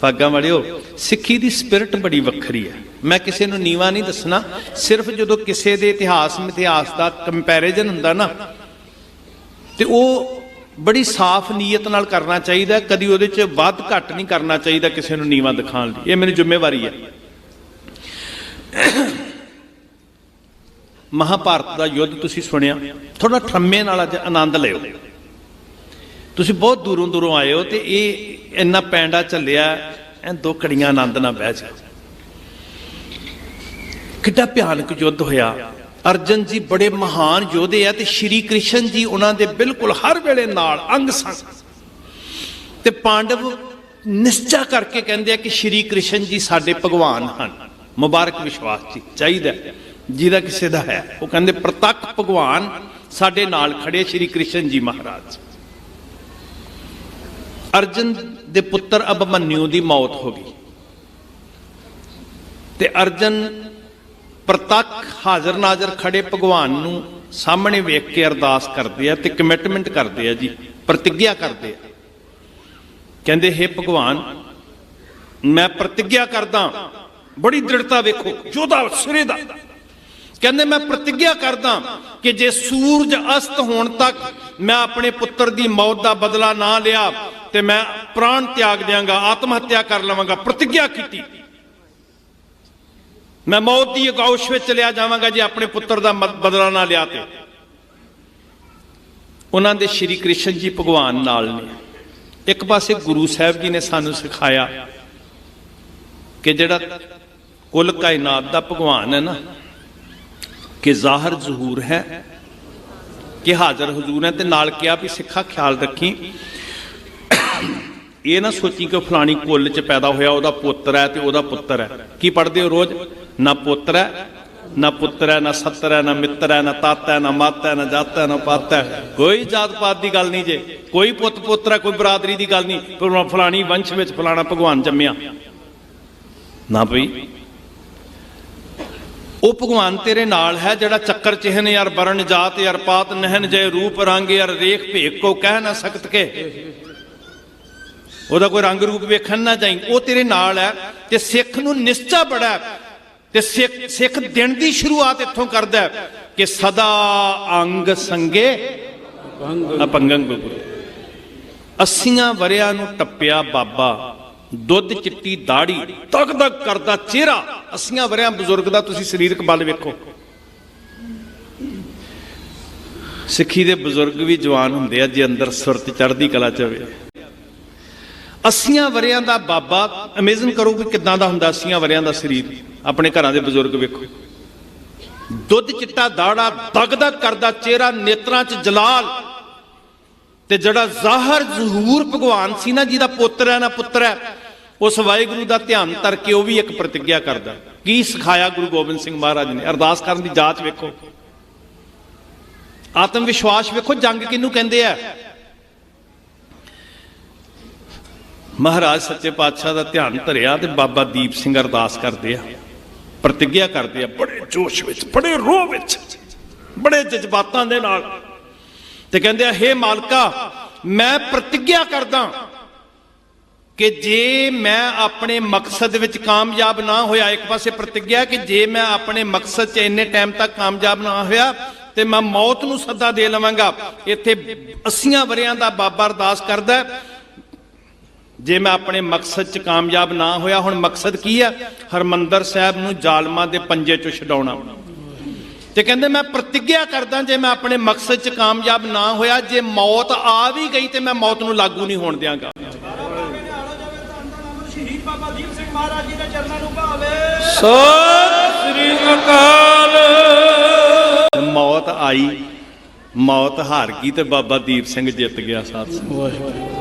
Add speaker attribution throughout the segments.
Speaker 1: ਫਾਗਾ ਵਾਲਿਓ ਸਿੱਖੀ ਦੀ ਸਪਿਰਿਟ ਬੜੀ ਵੱਖਰੀ ਹੈ। ਮੈਂ ਕਿਸੇ ਨੂੰ ਨੀਵਾ ਨਹੀਂ ਦੱਸਣਾ, ਸਿਰਫ ਜਦੋਂ ਕਿਸੇ ਦੇ ਇਤਿਹਾਸ ਮਿਥਿਹਾਸ ਦਾ ਕੰਪੈਰੀਜ਼ਨ ਹੁੰਦਾ ਨਾ, ਤੇ ਉਹ ਬੜੀ ਸਾਫ਼ ਨੀਅਤ ਨਾਲ ਕਰਨਾ ਚਾਹੀਦਾ ਕਦੀ ਉਹਦੇ 'ਚ ਵੱਧ ਘੱਟ ਨਹੀਂ ਕਰਨਾ ਚਾਹੀਦਾ ਕਿਸੇ ਨੂੰ ਨੀਵਾ ਦਿਖਾਉਣ ਲਈ। ਇਹ ਮੇਰੀ ਜ਼ਿੰਮੇਵਾਰੀ ਹੈ। ਮਹਾਭਾਰਤ ਦਾ ਯੁੱਧ ਤੁਸੀਂ ਸੁਣਿਆ ਥੋੜਾ ਠੰਮੇ ਨਾਲ ਅੱਜ ਆਨੰਦ ਲਿਓ। ਤੁਸੀਂ ਬਹੁਤ ਦੂਰੋਂ ਦੂਰੋਂ ਆਏ ਹੋ ਤੇ ਇਹ ਇੰਨਾ ਪੈਂਡਾ ਚੱਲਿਆ ਐ ਦੋ ਘੜੀਆਂ ਆਨੰਦ ਨਾਲ ਬਹਿ ਜਾ। ਕਿੱਡਾ ਭਿਆਨਕ ਯੁੱਧ ਹੋਇਆ। ਅਰਜਨ ਜੀ ਬੜੇ ਮਹਾਨ ਯੋਧੇ ਆ ਤੇ ਸ਼੍ਰੀ ਕ੍ਰਿਸ਼ਨ ਜੀ ਉਹਨਾਂ ਦੇ ਬਿਲਕੁਲ ਹਰ ਵੇਲੇ ਨਾਲ ਅੰਗ ਸੰਗ ਤੇ ਪਾਂਡਵ ਨਿਸ਼ਚਾ ਕਰਕੇ ਕਹਿੰਦੇ ਆ ਕਿ ਸ਼੍ਰੀ ਕ੍ਰਿਸ਼ਨ ਜੀ ਸਾਡੇ ਭਗਵਾਨ ਹਨ। ਮੁਬਾਰਕ ਵਿਸ਼ਵਾਸ ਜੀ, ਚਾਹੀਦਾ ਜਿਹਦਾ ਕਿਸੇ ਦਾ ਹੈ। ਉਹ ਕਹਿੰਦੇ ਪ੍ਰਤੱਖ ਭਗਵਾਨ ਸਾਡੇ ਨਾਲ ਖੜੇ ਸ਼੍ਰੀ ਕ੍ਰਿਸ਼ਨ ਜੀ ਮਹਾਰਾਜ। ਅਰਜਨ ਦੇ ਪੁੱਤਰ ਅਭਮਨਿਊ ਦੀ ਮੌਤ ਹੋ ਗਈ। ਤੇ ਅਰਜਨ ਪ੍ਰਤੱਖ ਹਾਜ਼ਰ ਨਾਜ਼ਰ ਖੜੇ ਭਗਵਾਨ ਨੂੰ ਸਾਹਮਣੇ ਵੇਖ ਕੇ ਅਰਦਾਸ ਕਰਦੇ ਆ ਤੇ ਕਮਿਟਮੈਂਟ ਕਰਦੇ ਆ ਜੀ, ਪ੍ਰਤੀਗਿਆ ਕਰਦੇ ਆ। ਕਹਿੰਦੇ हे ਭਗਵਾਨ, ਮੈਂ ਪ੍ਰਤੀਗਿਆ ਕਰਦਾ ਬੜੀ ਦ੍ਰਿੜਤਾ ਵੇਖੋ, ਯੋਧਾ ਸਿਰੇ ਦਾ। ਕਹਿੰਦੇ, ਮੈਂ ਪ੍ਰਤੀਗਿਆ ਕਰਦਾ ਕਿ ਜੇ ਸੂਰਜ ਅਸਤ ਹੋਣ ਤੱਕ ਮੈਂ ਆਪਣੇ ਪੁੱਤਰ ਦੀ ਮੌਤ ਦਾ ਬਦਲਾ ਨਾ ਲਿਆ ਤੇ ਮੈਂ ਪ੍ਰਾਣ ਤਿਆਗ ਦਿਆਂਗਾ, ਆਤਮ ਹੱਤਿਆ ਕਰ ਲਵਾਂਗਾ, ਪ੍ਰਤੀਗਿਆ ਕੀਤੀ। ਮੈਂ ਮੌਤ ਦੀ ਅਗਾਉਸ਼ ਵਿੱਚ ਚਲਿਆ ਜਾਵਾਂਗਾ ਜੇ, ਆਪਣੇ ਪੁੱਤਰ ਦਾ ਬਦਲਾ ਨਾ ਲਿਆ ਤੇ। ਉਹਨਾਂ ਦੇ ਸ਼੍ਰੀ ਕ੍ਰਿਸ਼ਨ ਜੀ ਭਗਵਾਨ ਨਾਲ ਨੇ। ਇੱਕ ਪਾਸੇ ਗੁਰੂ ਸਾਹਿਬ ਜੀ ਨੇ ਸਾਨੂੰ ਸਿਖਾਇਆ ਕਿ ਜਿਹੜਾ ਕੁੱਲ ਕਾਇਨਾਤ ਦਾ ਭਗਵਾਨ ਹੈ ਨਾ, ਕਿ ਜ਼ਾਹਰ ਜ਼ਹੂਰ ਹੈ, ਕਿ ਹਾਜ਼ਰ ਹਜ਼ੂਰ ਹੈ ਤੇ ਨਾਲ ਕਿਹਾ ਵੀ ਸਿੱਖਾ ਖਿਆਲ ਰੱਖੀ ਇਹ ਨਾ ਸੋਚੀ ਕਿ ਫਲਾਣੀ ਕੁੱਲ 'ਚ ਪੈਦਾ ਹੋਇਆ ਉਹਦਾ ਪੁੱਤਰ ਹੈ ਤੇ ਉਹਦਾ ਪੁੱਤਰ ਹੈ। ਕੀ ਪੜ੍ਹਦੇ ਹੋ ਰੋਜ਼? ਨਾ ਪੁੱਤਰ ਹੈ, ਨਾ ਪੁੱਤਰ ਹੈ, ਨਾ ਸੱਤਰ ਹੈ, ਨਾ ਮਿੱਤਰ ਹੈ, ਨਾ ਤਾਤਾ ਹੈ, ਨਾ ਮਾਤਾ ਹੈ, ਨਾ ਜਾਤਾ ਹੈ, ਨਾ ਪਾਤਾ ਹੈ। ਕੋਈ ਜਾਤ ਪਾਤ ਦੀ ਗੱਲ ਨਹੀਂ ਜੇ। ਕੋਈ ਪੁੱਤ ਪੁੱਤਰ ਹੈ, ਕੋਈ ਬਰਾਦਰੀ ਦੀ ਗੱਲ ਨਹੀਂ। ਪਰ ਫਲਾਣੀ ਵੰਸ਼ ਵਿੱਚ ਫਲਾਣਾ ਭਗਵਾਨ ਜੰਮਿਆ। ਨਾ ਭਈ ਉਹ ਭਗਵਾਨ ਤੇਰੇ ਨਾਲ ਹੈ ਜਿਹੜਾ ਚੱਕਰ ਚਿਹਨ ਯਾਰ ਵਰਣ ਜਾਤ ਯਾਰ ਪਾਤ ਨਹਿਨ ਜੈ ਰੂਪ ਰੰਗ ਯਾਰ ਰੇਖ ਭੇਖ ਕੋ ਕਹਿ ਨਾ ਸਕਤ ਕੇ। ਉਹਦਾ ਕੋਈ ਰੰਗ ਰੂਪ ਵੇਖਣ ਨਾ ਚਾਹੀਂ ਉਹ ਤੇਰੇ ਨਾਲ ਹੈ ਤੇ ਸਿੱਖ ਨੂੰ ਨਿਸ਼ਚਾ ਬੜਾ ਤੇ ਸਿੱਖ ਸਿੱਖ ਦਿਨ ਦੀ ਸ਼ੁਰੂਆਤ ਇੱਥੋਂ ਕਰਦਾ ਕਿ ਸਦਾ ਅੰਗ ਸੰਗੇ ਅਪੰਗੰ ਗੁਰੂ। 80 ਵਰਿਆਂ ਨੂੰ ਟੱਪਿਆ ਬਾਬਾ, ਦੁੱਧ ਚਿੱਟੀ ਦਾੜੀ, ਤੱਕ ਤੱਕ ਕਰਦਾ ਚਿਹਰਾ। 80 ਵਰਿਆਂ ਬਜ਼ੁਰਗ ਦਾ ਤੁਸੀਂ ਸਰੀਰਕ ਬਲ ਵੇਖੋ। ਸਿੱਖੀ ਦੇ ਬਜ਼ੁਰਗ ਵੀ ਜਵਾਨ ਹੁੰਦੇ ਆ, ਜੇ ਅੰਦਰ ਸੁਰਤ ਚੜ੍ਹਦੀ ਕਲਾ ਚ ਹੋਵੇ। 80 ਵਰਿਆਂ ਦਾ ਬਾਬਾ ਅਮੇਜ਼ਨ ਕਰੋ ਕਿ ਕਿਦਾਂ ਦਾ ਹੁੰਦਾ 80 ਵਰਿਆਂ ਦਾ ਸਰੀਰ। ਆਪਣੇ ਘਰਾਂ ਦੇ ਬਜ਼ੁਰਗ ਵੇਖੋ। ਦੁੱਧ ਚਿੱਟਾ ਦਾੜਾ ਦਗਦਗ ਕਰਦਾ ਚਿਹਰਾ ਨੇਤਰਾਂ 'ਚ ਜਲਾਲ। ਤੇ ਜਿਹੜਾ ਜ਼ਾਹਰ ਜ਼ਹੂਰ ਭਗਵਾਨ ਸੀ ਨਾ, ਜਿਹਦਾ ਪੁੱਤਰ ਹੈ, ਨਾ ਪੁੱਤਰ ਹੈ, ਉਸ ਵਾਹਿਗੁਰੂ ਦਾ ਧਿਆਨ ਧਰ ਕੇ ਉਹ ਵੀ ਇੱਕ ਪ੍ਰਤੀਗਿਆ ਕਰਦਾ। ਕੀ ਸਿਖਾਇਆ ਗੁਰੂ ਗੋਬਿੰਦ ਸਿੰਘ ਮਹਾਰਾਜ ਨੇ? ਅਰਦਾਸ ਕਰਨ ਦੀ ਜਾਚ ਵੇਖੋ। ਆਤਮ ਵਿਸ਼ਵਾਸ ਵੇਖੋ, ਜੰਗ ਕਿਹਨੂੰ ਕਹਿੰਦੇ ਆ? ਮਹਾਰਾਜ ਸੱਚੇ ਪਾਤਸ਼ਾਹ ਦਾ ਧਿਆਨ ਧਰਿਆ ਤੇ ਬਾਬਾ ਦੀਪ ਸਿੰਘ ਅਰਦਾਸ ਕਰਦੇ ਆ। ਪ੍ਰਤੀਗਿਆ ਕਰਦੇ ਆ, ਬੜੇ ਜੋਸ਼ ਵਿੱਚ, ਬੜੇ ਰੋਹ ਵਿੱਚ, ਬੜੇ ਜਜ਼ਬਾਤਾਂ ਦੇ ਨਾਲ। ਤੇ ਕਹਿੰਦੇ ਆ, ਹੇ ਮਾਲਕਾ, ਮੈਂ ਪ੍ਰਤੀਗਿਆ ਕਰਦਾ ਕਿ ਜੇ ਮੈਂ ਆਪਣੇ ਮਕਸਦ ਵਿੱਚ ਕਾਮਯਾਬ ਨਾ ਹੋਇਆ, ਇੱਕ ਪਾਸੇ ਪ੍ਰਤੀਗਿਆ ਕਿ ਜੇ ਮੈਂ ਆਪਣੇ ਮਕਸਦ 'ਚ ਇੰਨੇ ਟਾਈਮ ਤੱਕ ਕਾਮਯਾਬ ਨਾ ਹੋਇਆ, ਤੇ ਮੈਂ ਮੌਤ ਨੂੰ ਸੱਦਾ ਦੇ ਲਵਾਂਗਾ। ਇੱਥੇ 80 ਵਰਿਆਂ ਦਾ ਬਾਬਾ ਅਰਦਾਸ ਕਰਦਾ ਜੇ ਮੈਂ ਆਪਣੇ ਮਕਸਦ 'ਚ ਕਾਮਯਾਬ ਨਾ ਹੋਇਆ, ਹੁਣ ਮਕਸਦ ਕੀ ਹੈ ਹਰਮੰਦਰ ਸਾਹਿਬ ਨੂੰ ਜ਼ਾਲਮਾਂ ਦੇ ਪੰਜੇ 'ਚੋਂ ਛਡਾਉਣਾ। ਤੇ ਕਹਿੰਦੇ, ਮੈਂ ਪ੍ਰਤੀਗਿਆ ਕਰਦਾ, ਜੇ ਮੈਂ ਆਪਣੇ ਮਕਸਦ 'ਚ ਕਾਮਯਾਬ ਨਾ ਹੋਇਆ, ਜੇ ਮੌਤ ਆ ਵੀ ਗਈ, ਤੇ ਮੈਂ ਮੌਤ ਨੂੰ ਲਾਗੂ ਨਹੀਂ ਹੋਣ ਦਿਆਂਗਾ। ਸਤਿ ਸ੍ਰੀ ਅਕਾਲ ਮੌਤ ਆਈ, ਮੌਤ ਹਾਰ ਗਈ ਤੇ ਬਾਬਾ ਦੀਪ ਸਿੰਘ ਜਿੱਤ ਗਿਆ ਸਾਥ। ਸੰਗਤ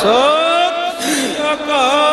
Speaker 1: ਸਤਿ ਅਕਾਲ।